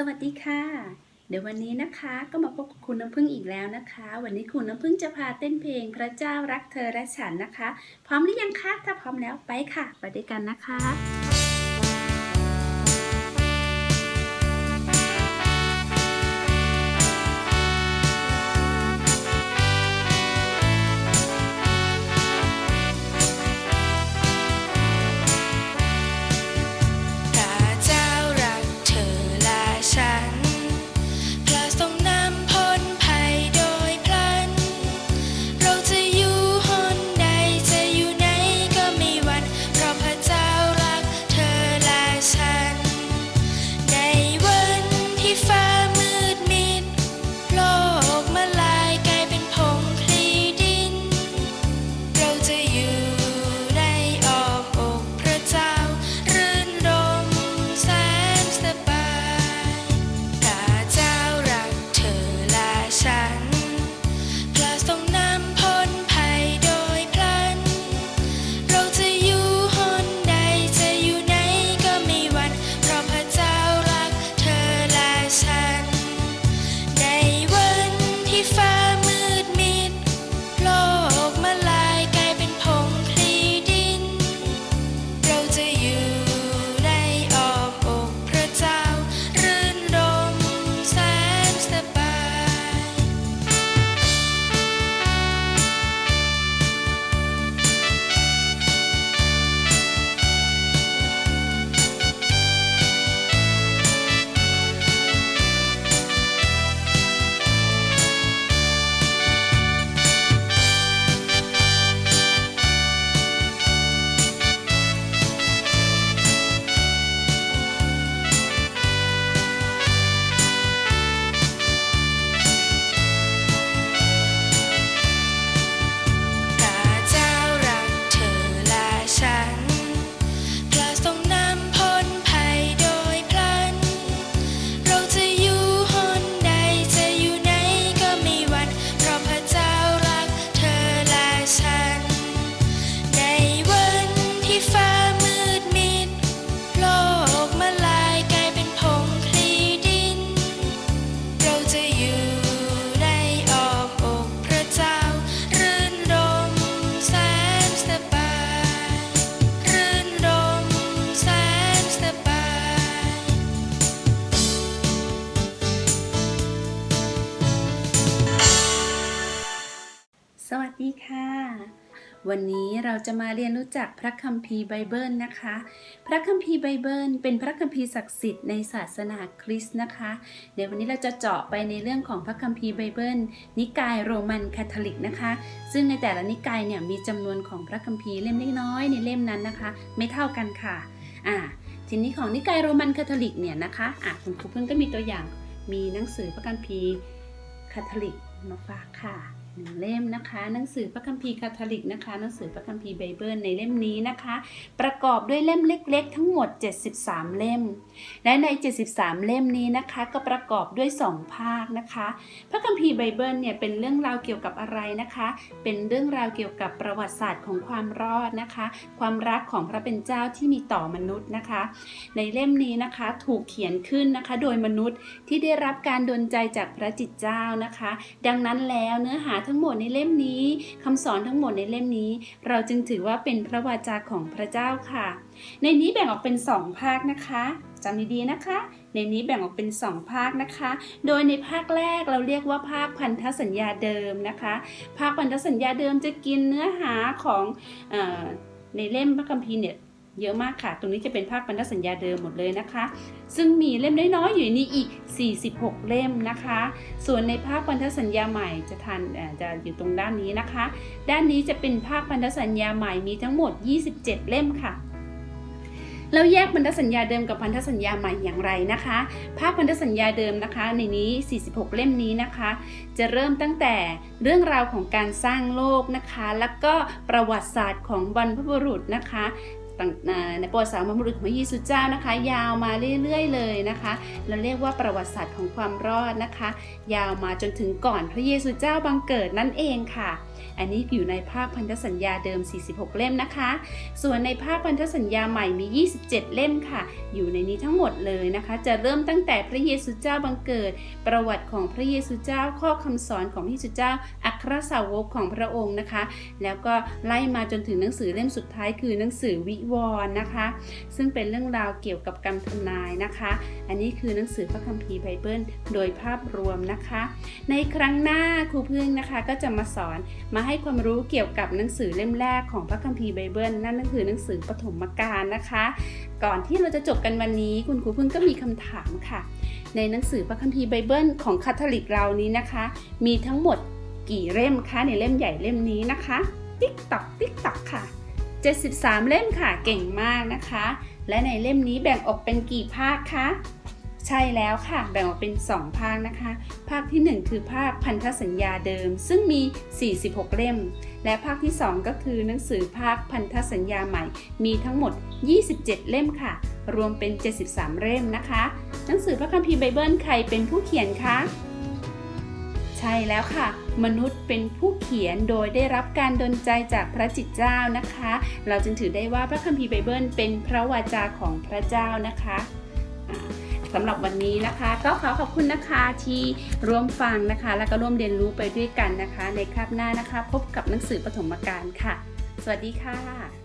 สวัสดีค่ะ เดี๋ยววันนี้นะคะก็มาพบกับคุณน้ำพึ่งอีกแล้วนะคะ วันนี้คุณน้ำพึ่งจะพาเต้นเพลงพระเจ้ารักเธอและฉันนะคะ พร้อมหรือยังคะถ้าพร้อมแล้วไปค่ะ ไปด้วยกันนะคะ วันนี้เราจะมาเรียนรู้จักพระคัมภีร์ไบเบิลนะคะ พระคัมภีร์ไบเบิลเป็นพระคัมภีร์ศักดิ์สิทธิ์ในศาสนาคริสต์นะคะ เดี๋ยววันนี้เราจะเจาะไปในเรื่องของพระคัมภีร์ไบเบิลนิกายโรมันคาทอลิกนะคะ ซึ่งในแต่ละนิกายเนี่ยมีจำนวนของพระคัมภีร์เล่มน้อยในเล่มนั้นนะคะ ไม่เท่ากันค่ะอ่าทีนี้ของนิกายโรมันคาทอลิกเนี่ยนะคะอะคุณครูเพิ่งก็มีตัวอย่างมีหนังสือพระคัมภีร์คาทอลิกมาฝากค่ะ หนึ่งเล่มนะคะหนังสือพระคัมภีร์คาทอลิกนะคะหนังสือพระคัมภีร์ไบเบิลในเล่มนี้นะคะ ประกอบด้วยเล่มเล็ก ๆ ทั้งหมด 73 เล่ม และใน 73 เล่มนี้นะคะก็ประกอบด้วย 2 ภาคนะคะ พระคัมภีร์ไบเบิลเนี่ยเป็นเรื่องราวเกี่ยวกับอะไรนะคะ เป็นเรื่องราวเกี่ยวกับประวัติศาสตร์ของความรอดนะคะ ความรักของพระเป็นเจ้าที่มีต่อมนุษย์นะคะ ในเล่มนี้นะคะถูกเขียนขึ้นนะคะ โดยมนุษย์ที่ได้รับการดลใจจากพระจิตเจ้านะคะ ดังนั้นแล้วเนื้อหาทั้งหมดในเล่มนี้คำสอนทั้งหมดในเล่มนี้ เราจึงถือว่าเป็นพระวาจาของพระเจ้าค่ะ ในนี้แบ่งออกเป็น2ภาคนะคะจำดีๆนะคะ ในนี้แบ่งออกเป็น2ภาคนะคะ โดยในภาคแรกเราเรียกว่าภาคพันธสัญญาเดิมนะคะ ภาคพันธสัญญาเดิมจะกินเนื้อหาของอในเล่มพระคัมภีร์เนี่ย เยอะมากค่ะ ตรงนี้จะเป็นภาคพันธสัญญาเดิมหมดเลยนะคะ ซึ่งมีเล่มน้อยๆอยู่ในนี้อีก 46 เล่มนะคะ ส่วนในภาคพันธสัญญาใหม่จะทันจะอยู่ตรงด้านนี้นะคะ ด้านนี้จะเป็นภาคพันธสัญญาใหม่มีทั้งหมด 27 เล่มค่ะเราแยกพันธสัญญาเดิมกับพันธสัญญาใหม่อย่างไรนะคะ ภาคพันธสัญญาเดิมนะคะ ในนี้ 46 เล่มนี้นะคะ จะเริ่มตั้งแต่เรื่องราวของการสร้างโลกนะคะ แล้วก็ประวัติศาสตร์ของบรรพบุรุษนะคะ ในประวัติศาสตร์บรรพบุรุษของพระเยซูเจ้านะคะ ยาวมาเรื่อยๆ เลยนะคะ เราเรียกว่าประวัติศาสตร์ของความรอดนะคะ ยาวมาจนถึงก่อนพระเยซูเจ้าบังเกิดนั่นเองค่ะ อันนี้อยู่ในภาคพันธสัญญาเดิม 46 เล่มนะคะ ส่วนในภาคพันธสัญญาใหม่มี 27 เล่มค่ะ อยู่ในนี้ทั้งหมดเลยนะคะ จะเริ่มตั้งแต่พระเยซูเจ้าบังเกิด ประวัติของพระเยซูเจ้า ข้อคำสอนของพระเยซูเจ้า อัครสาวกของพระองค์นะคะ แล้วก็ไล่มาจนถึงหนังสือเล่มสุดท้ายคือหนังสือวิวรณ์นะคะ ซึ่งเป็นเรื่องราวเกี่ยวกับกรรมทำนายนะคะ อันนี้คือหนังสือพระคัมภีร์ไบเบิลโดยภาพรวมนะคะ ในครั้งหน้าครูพึ่งนะคะก็จะมาสอนมาให้ความรู้เกี่ยวกับหนังสือเล่มแรกของพระคัมภีร์ไบเบิลนั่นก็คือหนังสือปฐมกาลนะคะ ก่อนที่เราจะจบกันวันนี้ คุณครูพึ่งก็มีคำถามค่ะ ในหนังสือพระคัมภีร์ไบเบิลของคาทอลิกเรานี้นะคะ มีทั้งหมดกี่เล่มคะในเล่มใหญ่เล่มนี้นะคะ ติ๊กตอกติ๊กตอก 73 เล่มค่ะ เก่งมากนะคะ และในเล่มนี้แบ่งออกเป็นกี่ภาคคะ ใช่แล้วค่ะ แบ่งออกเป็น 2 ภาคนะคะ ภาคที่ 1 คือภาคพันธสัญญาเดิม ซึ่งมี 46 เล่ม และภาคที่ 2 ก็คือหนังสือภาคพันธสัญญาใหม่ มีทั้งหมด 27 เล่มค่ะ รวมเป็น 73 เล่มนะคะ หนังสือพระคัมภีร์ไบเบิลใครเป็นผู้เขียนคะ ใช่แล้วค่ะ มนุษย์เป็นผู้เขียนโดยได้รับการดลใจจากพระจิตเจ้านะคะ เราจึงถือได้ว่าพระคัมภีร์ไบเบิลเป็นพระวาจาของพระเจ้านะคะสำหรับวันนี้นะคะ ก็ขอขอบคุณนะคะที่ร่วมฟังนะคะ แล้วก็ร่วมเรียนรู้ไปด้วยกันนะคะ ในคราบหน้านะคะ พบกับหนังสือปฐมกาลค่ะ สวัสดีค่ะ